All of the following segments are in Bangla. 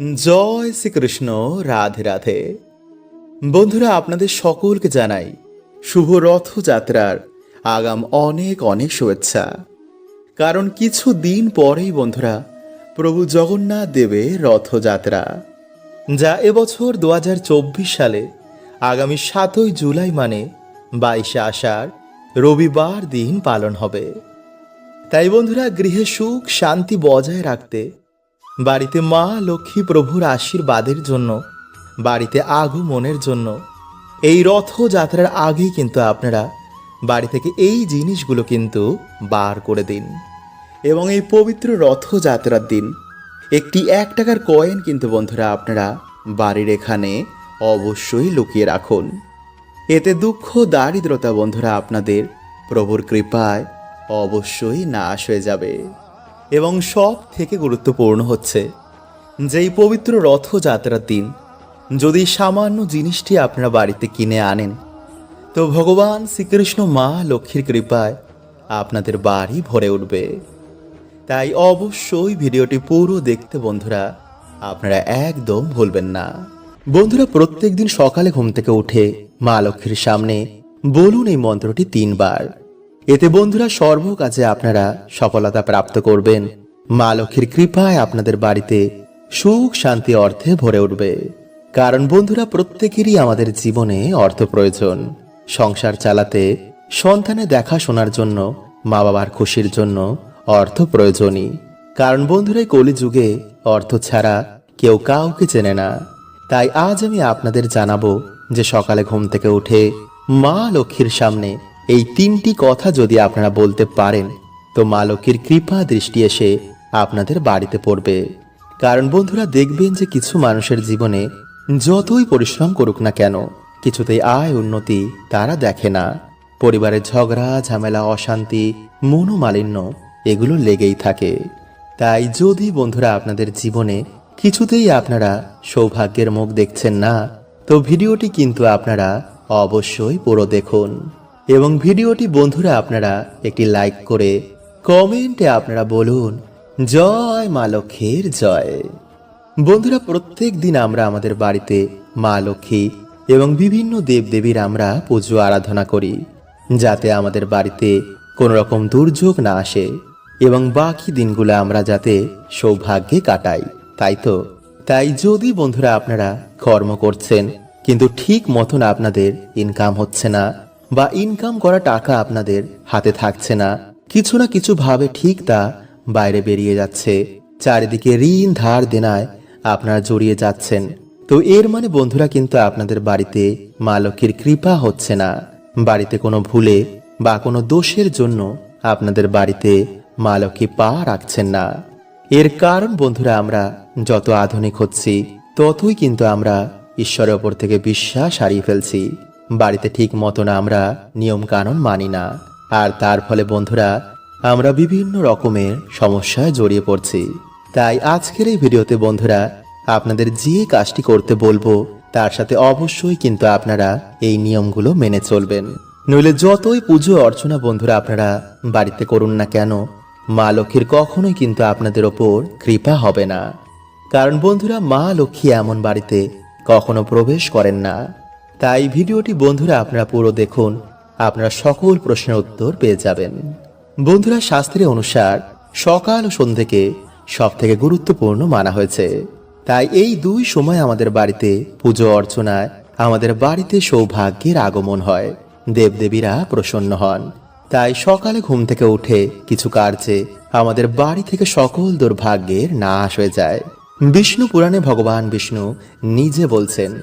জয় শ্রীকৃষ্ণ, রাধে রাধে। বন্ধুরা, আপনাদের সকলকে জানাই শুভ রথযাত্রার আগাম অনেক অনেক শুভেচ্ছা। কারণ কিছু দিন পরেই বন্ধুরা, প্রভু জগন্নাথ দেবের রথযাত্রা, যা এবছর দু হাজার চব্বিশ সালে আগামী সাতই জুলাই মানে বাইশে আষাঢ় রবিবার দিন পালন হবে। তাই বন্ধুরা, গৃহে সুখ শান্তি বজায় রাখতে বাড়িতে মা লক্ষ্মী প্রভুর আশীর্বাদের জন্য, বাড়িতে আগমনের জন্য। এই রথযাত্রার আগেই কিন্তু আপনারা বাড়ি থেকে এই জিনিসগুলো কিন্তু বার করে দিন। এবং এই পবিত্র রথযাত্রার দিন একটি এক টাকার কয়েন কিন্তু বন্ধুরা আপনারা বাড়ির এখানে অবশ্যই লুকিয়ে রাখুন। এতে দুঃখ, দারিদ্রতা বন্ধুরা আপনাদের প্রভুর কৃপায় অবশ্যই নাশ হয়ে যাবে। এবং সব থেকে গুরুত্বপূর্ণ হচ্ছে, যেই পবিত্র রথযাত্রার দিন যদি সামান্য জিনিসটি আপনারা বাড়িতে কিনে আনেন, তো ভগবান শ্রীকৃষ্ণ মা লক্ষ্মীর কৃপায় আপনাদের বাড়ি ভরে উঠবে। তাই অবশ্যই ভিডিওটি পুরো দেখতে বন্ধুরা, আপনারা একদম ভুলবেন না। বন্ধুরা, প্রত্যেকদিন সকালে ঘুম থেকে উঠে মা লক্ষ্মীর সামনে বলুন এই মন্ত্রটি তিনবার। এতে বন্ধুরা সর্ব কাজে আপনারা সফলতা প্রাপ্ত করবেন। মা লক্ষ্মীর কৃপায় আপনাদের বাড়িতে সুখ, শান্তি, অর্থে ভরে উঠবে। কারণ বন্ধুরা প্রত্যেকেরই আমাদের জীবনে অর্থ প্রয়োজন। সংসার চালাতে, সন্তানে দেখাশোনার জন্য মা বাবার খুশির জন্য অর্থ প্রয়োজনই। কারণ বন্ধুরা কলিযুগে অর্থ ছাড়া কেউ কাউকে চেনে না। তাই আজ আমি আপনাদের জানাব যে সকালে ঘুম থেকে উঠে মা লক্ষ্মীর সামনে এই তিনটি কথা যদি আপনারা বলতে পারেন, তো মা লক্ষ্মীর কৃপা দৃষ্টি এসে আপনাদের বাড়িতে পড়বে। কারণ বন্ধুরা, দেখবেন যে কিছু মানুষের জীবনে যতই পরিশ্রম করুক না কেন, কিছুতেই আয় উন্নতি তারা দেখে না। পরিবারের ঝগড়া, ঝামেলা, অশান্তি, মনোমালিন্য এগুলো লেগেই থাকে। তাই যদি বন্ধুরা আপনাদের জীবনে কিছুতেই আপনারা সৌভাগ্যের মুখ দেখছেন না, তো ভিডিওটি কিন্তু আপনারা অবশ্যই পুরো দেখুন। এবং ভিডিওটি বন্ধুরা আপনারা একটি লাইক করে কমেন্টে আপনারা বলুন, জয় মা লক্ষ্মীর জয়। বন্ধুরা, প্রত্যেক দিন আমরা আমাদের বাড়িতে মা লক্ষ্মী এবং বিভিন্ন দেবদেবীর আমরা পুজো আরাধনা করি, যাতে আমাদের বাড়িতে কোনো রকম দুর্যোগ না আসে এবং বাকি দিনগুলো আমরা যাতে সৌভাগ্যে কাটাই, তাই তো? তাই যদি বন্ধুরা আপনারা কর্ম করছেন, কিন্তু ঠিক মতন আপনাদের ইনকাম হচ্ছে না বা ইনকাম করা টাকা আপনাদের হাতে থাকছে না। কিছু না কিছু ভাবে ঠিক তা বাইরে বেরিয়ে যাচ্ছে। চারিদিকে ঋণ ধার দেনায় আপনারা জড়িয়ে যাচ্ছেন। তো এর মানে বন্ধুরা কিন্তু আপনাদের বাড়িতে মা লক্ষ্মীর কৃপা হচ্ছে না। বাড়িতে কোনো ভুলে বা কোনো দোষের জন্য আপনাদের বাড়িতে মা লক্ষ্মী পা রাখছেন না। এর কারণ বন্ধুরা আমরা যত আধুনিক হচ্ছি, ততই কিন্তু আমরা ঈশ্বরের ওপর থেকে বিশ্বাস হারিয়ে ফেলছি। বাড়িতে ঠিক মতন আমরা নিয়ম কানুন মানি না। আর তার ফলে বন্ধুরা, আমরা বিভিন্ন রকমের সমস্যায় জড়িয়ে পড়ছি। তাই আজকের এই ভিডিওতে বন্ধুরা, আপনাদের যে কাজটি করতে বলব, তার সাথে অবশ্যই কিন্তু আপনারা এই নিয়মগুলো মেনে চলবেন। নইলে যতই পুজো অর্চনা বন্ধুরা আপনারা বাড়িতে করুন না কেন, মা লক্ষ্মীর কখনোই কিন্তু আপনাদের ওপর কৃপা হবে না। কারণ বন্ধুরা, মা লক্ষ্মী এমন বাড়িতে কখনো প্রবেশ করেন না। তাই ভিডিওটি বন্ধুরা আপনারা পুরো দেখুন। আপনারা সকল প্রশ্নের উত্তর পেয়ে যাবেন। বন্ধুরা শাস্ত্রের অনুসার, সকাল ও সন্ধ্যেকে সব থেকে গুরুত্বপূর্ণ মানা হয়েছে। তাই এই দুই সময় আমাদের বাড়িতে পুজো অর্চনায় আমাদের বাড়িতে সৌভাগ্যের আগমন হয়। দেবদেবীরা প্রসন্ন হন। তাই সকালে ঘুম থেকে উঠে কিছু কার্যে আমাদের বাড়ি থেকে সকল দুর্ভাগ্যের নাশ হয়ে যায়। বিষ্ণু পুরাণে ভগবান বিষ্ণু নিজে বলছেন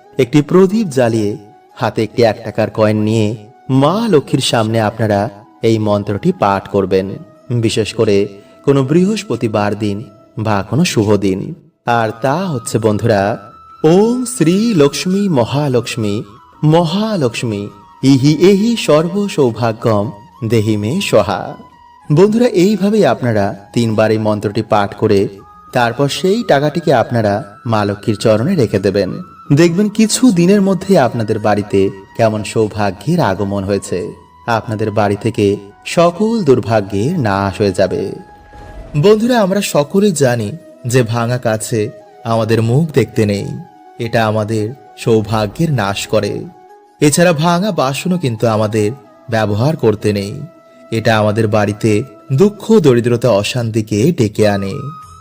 একটি প্রদীপ জ্বালিয়ে হাতে একটি এক টাকার কয়েন নিয়ে মা লক্ষ্মীর সামনে আপনারা এই মন্ত্রটি পাঠ করবেন। বিশেষ করে কোনো বৃহস্পতিবার দিন বা কোনো শুভ দিন। আর তা হচ্ছে, বন্ধুরা, ওম শ্রী লক্ষ্মী মহালক্ষ্মী মহালক্ষ্মী, ইহি এহি সর্ব সৌভাগ্যম দেহি মে সহা। বন্ধুরা, এইভাবেই আপনারা তিনবার এই মন্ত্রটি পাঠ করে তারপর সেই টাকাটিকে আপনারা মা লক্ষ্মীর চরণে রেখে দেবেন। দেখবেন কিছু দিনের মধ্যে আপনাদের বাড়িতে কেমন সৌভাগ্যের আগমন হয়েছে। আপনাদের বাড়ি থেকে সকল দুর্ভাগ্যের নাশ হয়ে যাবে। বন্ধুরা, আমরা সকলেই জানি যে ভাঙা কাছে আমাদের মুখ দেখতে নেই। এটা আমাদের সৌভাগ্যের নাশ করে। এছাড়া ভাঙা বাসনও কিন্তু আমাদের ব্যবহার করতে নেই। এটা আমাদের বাড়িতে দুঃখ, দরিদ্রতা, অশান্তিকে ডেকে আনে।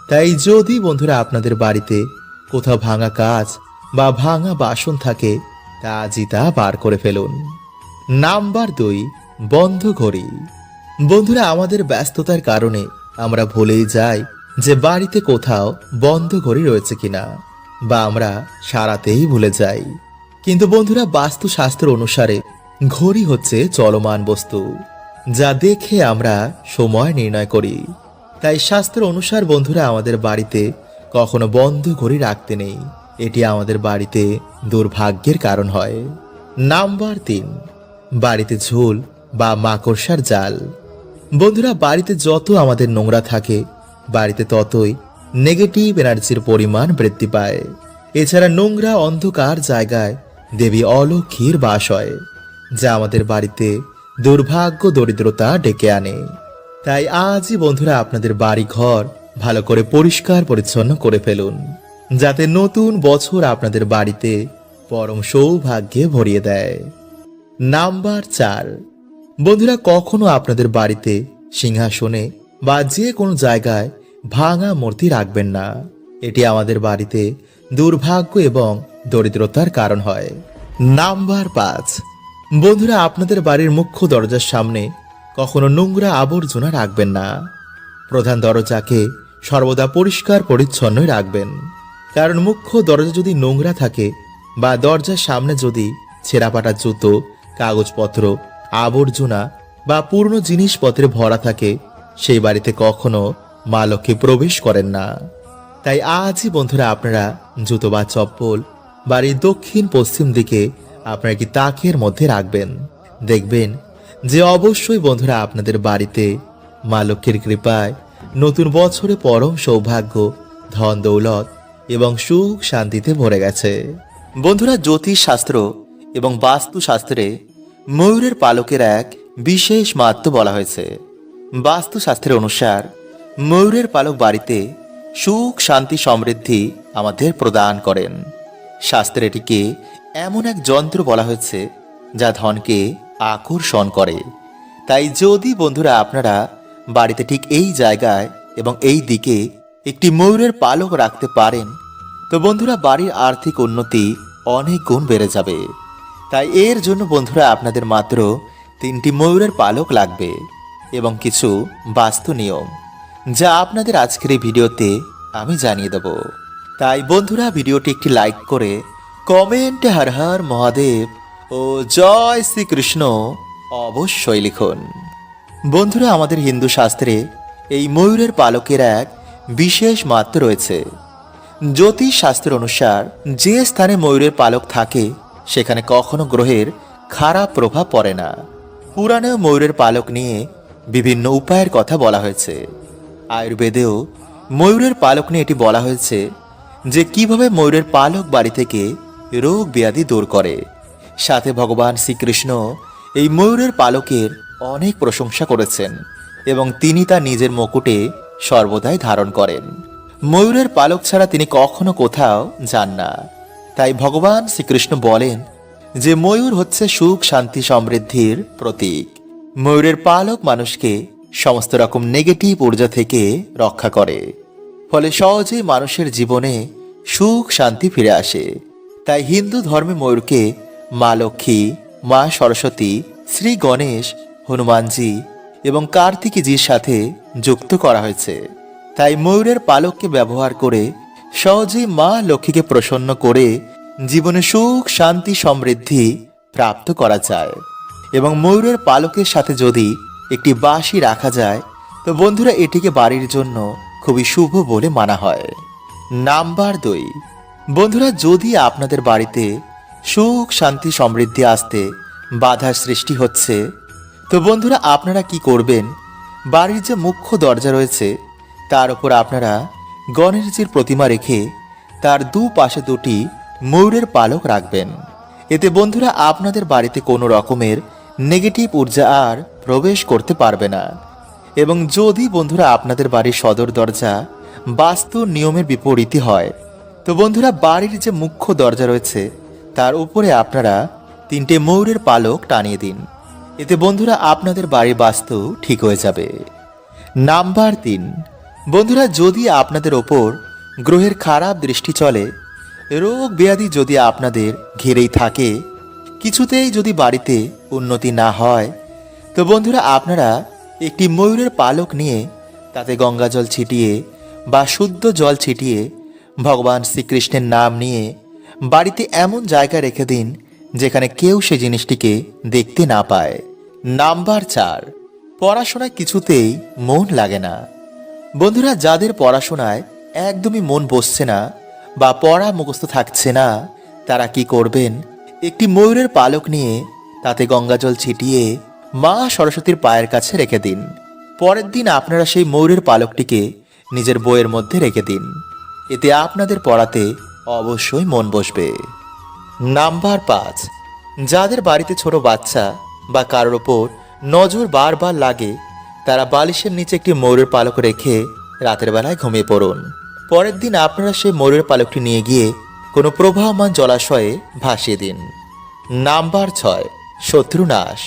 তাই যদি বন্ধুরা আপনাদের বাড়িতে কোথাও ভাঙা কাজ বা ভাঙা বাসন থাকে, তা আজই তা বার করে ফেলুন। নাম্বার দুই, বন্ধ ঘড়ি বন্ধুরা, আমাদের ব্যস্ততার কারণে আমরা ভুলেই যাই যে বাড়িতে কোথাও বন্ধ ঘড়ি রয়েছে কিনা, বা আমরা সারাতেই ভুলে যাই। কিন্তু বন্ধুরা, বাস্তুশাস্ত্র অনুসারে ঘড়ি হচ্ছে চলমান বস্তু, যা দেখে আমরা সময় নির্ণয় করি। তাই শাস্ত্র অনুসার বন্ধুরা, আমাদের বাড়িতে কখনো বন্ধ ঘড়ি রাখতে নেই। এটি আমাদের বাড়িতে দুর্ভাগ্যের কারণ হয়। নাম্বার তিন, বাড়িতে ঝোল বা মাকড়সার জাল। বন্ধুরা, বাড়িতে যত আমাদের নোংরা থাকে, বাড়িতে ততই নেগেটিভ এনার্জির পরিমাণ বৃদ্ধি পায়। এছাড়া নোংরা অন্ধকার জায়গায় দেবী অলক্ষীর বাস হয়, যা আমাদের বাড়িতে দুর্ভাগ্য, দরিদ্রতা ডেকে আনে। তাই আজই বন্ধুরা, আপনাদের বাড়ি ঘর ভালো করে পরিষ্কার পরিচ্ছন্ন করে ফেলুন। যাতে নতুন বছর আপনাদের বাড়িতে পরম সৌভাগ্যে ভরিয়ে দেয়। নাম্বার চার। বন্ধুরা, কখনো আপনাদের বাড়িতে সিংহাসনে বা যে কোনো জায়গায় ভাঙা মূর্তি রাখবেন না। এটি আমাদের বাড়িতে দুর্ভাগ্য এবং দরিদ্রতার কারণ হয়। নাম্বার পাঁচ। বন্ধুরা, আপনাদের বাড়ির মুখ্য দরজার সামনে কখনো নোংরা আবর্জনা রাখবেন না। প্রধান দরজাকে সর্বদা পরিষ্কার পরিচ্ছন্নই রাখবেন। কারণ মুখ্য দরজা যদি নোংরা থাকে বা দরজার সামনে যদি ছেঁড়াপাটা জুতো, কাগজপত্র, আবর্জনা বা পুরনো জিনিসপত্রে ভরা থাকে, সেই বাড়িতে কখনো মা লক্ষ্মী প্রবেশ করেন না। তাই আজই বন্ধুরা আপনারা জুতো বা চপ্পল বাড়ির দক্ষিণ পশ্চিম দিকে আপনারা কি তাকের মধ্যে রাখবেন। দেখবেন যে অবশ্যই বন্ধুরা আপনাদের বাড়িতে মা লক্ষ্মীর কৃপায় নতুন বছরে পরম সৌভাগ্য, ধন দৌলত এবং সুখ শান্তিতে ভরে গেছে। বন্ধুরা জ্যোতিষ শাস্ত্র এবং বাস্তু শাস্ত্রে ময়ূরের পালকের এক বিশেষ মাহাত্ম বলা হয়েছে। বাস্তু শাস্ত্রের অনুসার, ময়ূরের পালক বাড়িতে সুখ, শান্তি, সমৃদ্ধি আমাদের প্রদান করেন। শাস্ত্রে এটিকে এমন এক যন্ত্র বলা হয়েছে, যা ধনকে আকর্ষণ করে। তাই যদি বন্ধুরা, আপনারা বাড়িতে ঠিক এই জায়গায় এবং এই দিকে একটি ময়ূরের পালক রাখতে পারেন তো বন্ধুরা, বাড়ির আর্থিক উন্নতি অনেক গুণ বেড়ে যাবে। তাই এর জন্য বন্ধুরা, আপনাদের মাত্র তিনটি ময়ূরের পালক লাগবে এবং কিছু বাস্তু নিয়ম, যা আপনাদের আজকের এই ভিডিওতে আমি জানিয়ে দেব। তাই বন্ধুরা, ভিডিওটি একটি লাইক করে কমেন্ট হর হর মহাদেব ও জয় শ্রীকৃষ্ণ অবশ্যই লিখুন। বন্ধুরা, আমাদের হিন্দু শাস্ত্রে এই ময়ূরের পালকের এক বিশেষ মাত্র রয়েছে। জ্যোতিষ শাস্ত্রের অনুসার, যে স্থানে ময়ূরের পালক থাকে, সেখানে কখনো গ্রহের খারাপ প্রভাব পড়ে না। পুরাণেও ময়ূরের পালক নিয়ে বিভিন্ন উপায়ের কথা বলা হয়েছে। আয়ুর্বেদেও ময়ূরের পালক নিয়ে এটি বলা হয়েছে যে, কীভাবে ময়ূরের পালক বাড়ি থেকে রোগ ব্যাধি দূর করে। সাথে ভগবান শ্রীকৃষ্ণ এই ময়ূরের পালকের অনেক প্রশংসা করেছেন এবং তিনি তা নিজের মুকুটে সর্বদাই ধারণ করেন। ময়ূরের পালক ছাড়া তিনি কখনো কোথাও যান না। তাই ভগবান শ্রীকৃষ্ণ বলেন যে ময়ূর হচ্ছে সুখ, শান্তি, সমৃদ্ধির প্রতীক। ময়ূরের পালক মানুষকে সমস্ত রকম নেগেটিভ ঊর্জা থেকে রক্ষা করে। ফলে সহজেই মানুষের জীবনে সুখ, শান্তি ফিরে আসে। তাই হিন্দু ধর্মে ময়ূরকে মা লক্ষ্মী, মা সরস্বতী, শ্রী গণেশ, হনুমানজি এবং কার্তিকীজির সাথে যুক্ত করা হয়েছে। তাই ময়ূরের পালককে ব্যবহার করে সহজেই মা লক্ষ্মীকে প্রসন্ন করে জীবনে সুখ, শান্তি, সমৃদ্ধি প্রাপ্ত করা যায়। এবং ময়ূরের পালকের সাথে যদি একটি বাঁশি রাখা যায়, তো বন্ধুরা এটিকে বাড়ির জন্য খুবই শুভ বলে মানা হয়। নাম্বার দুই। বন্ধুরা, যদি আপনাদের বাড়িতে সুখ, শান্তি, সমৃদ্ধি আসতে বাধার সৃষ্টি হচ্ছে, তো বন্ধুরা আপনারা কি করবেন? বাড়ির যে মুখ্য দরজা রয়েছে তার উপর আপনারা গণেশজির প্রতিমা রেখে তার দু পাশে দুটি ময়ূরের পালক রাখবেন। এতে বন্ধুরা আপনাদের বাড়িতে কোনো রকমের নেগেটিভ ঊর্জা আর প্রবেশ করতে পারবে না। এবং যদি বন্ধুরা আপনাদের বাড়ির সদর দরজা বাস্তু নিয়মের বিপরীতে হয়, তো বন্ধুরা বাড়ির যে মুখ্য দরজা রয়েছে, তার উপরে আপনারা তিনটে ময়ূরের পালক টানিয়ে দিন। এতে বন্ধুরা আপনাদের বাড়ির বাস্তু ঠিক হয়ে যাবে। নাম্বার তিন বন্ধুরা, যদি আপনাদের ওপর গ্রহের খারাপ দৃষ্টি চলে, রোগ ব্যাধি যদি আপনাদের ঘিরেই থাকে, কিছুতেই যদি বাড়িতে উন্নতি না হয়, তো বন্ধুরা, আপনারা একটি ময়ূরের পালক নিয়ে তাতে গঙ্গা জল ছিটিয়ে বা শুদ্ধ জল ছিটিয়ে ভগবান শ্রীকৃষ্ণের নাম নিয়ে বাড়িতে এমন জায়গা রেখে দিন যেখানে কেউ সে জিনিসটিকে দেখতে না পায়। নাম্বার চার, পড়াশোনায় কিছুতেই মন লাগে না। বন্ধুরা, যাদের পড়াশোনায় একদমই মন বসছে না বা পড়া মুখস্থ থাকছে না, তারা কি করবেন? একটি ময়ূরের পালক নিয়ে তাতে গঙ্গাজল ছিটিয়ে মা সরস্বতীর পায়ের কাছে রেখে দিন। পরের দিন আপনারা সেই ময়ূরের পালকটিকে নিজের বইয়ের মধ্যে রেখে দিন। এতে আপনাদের পড়াতে অবশ্যই মন বসবে। নাম্বার পাঁচ, যাদের বাড়িতে ছোট বাচ্চা বা কারোর ওপর নজর বারবার লাগে তারা বালিশের নিচে একটি ময়ূরের পালক রেখে রাতের বেলায় ঘুমিয়ে পড়ুন। পরের দিন আপনারা সেই ময়ূরের পালকটি নিয়ে গিয়ে কোনো প্রবাহমান জলাশয়ে ভাসিয়ে দিন। নাম্বার ছয় শত্রুনাশ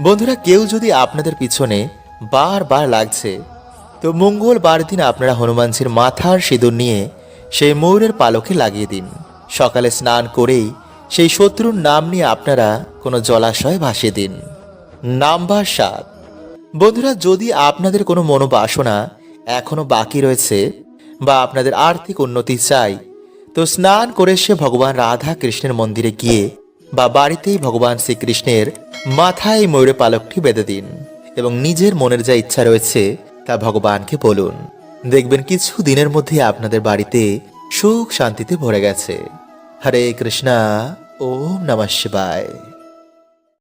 বন্ধুরা, কেউ যদি আপনাদের পিছনে বারবার লাগছে, তো মঙ্গলবার দিন আপনারা হনুমানজির মাথার সিঁদুর নিয়ে সেই ময়ূরের পালকে লাগিয়ে দিন। সকালে স্নান করেই সেই শত্রুর নাম নিয়ে আপনারা কোনো জলাশয়ে ভাসিয়ে দিন। নাম্বার সাত বন্ধুরা, যদি আপনাদের কোনো মনোবাসনা এখনও বাকি রয়েছে বা আপনাদের আর্থিক উন্নতি চাই, তো স্নান করে সে ভগবান রাধা কৃষ্ণের মন্দিরে গিয়ে বা বাড়িতেই ভগবান শ্রীকৃষ্ণের মাথায় ময়ূরে পালকটি বেঁধে দিন এবং নিজের মনের যা ইচ্ছা রয়েছে তা ভগবানকে বলুন। দেখবেন কিছু দিনের মধ্যে আপনাদের বাড়িতে সুখ শান্তিতে ভরে গেছে। হরে কৃষ্ণা, ওম নমঃ শিবায়।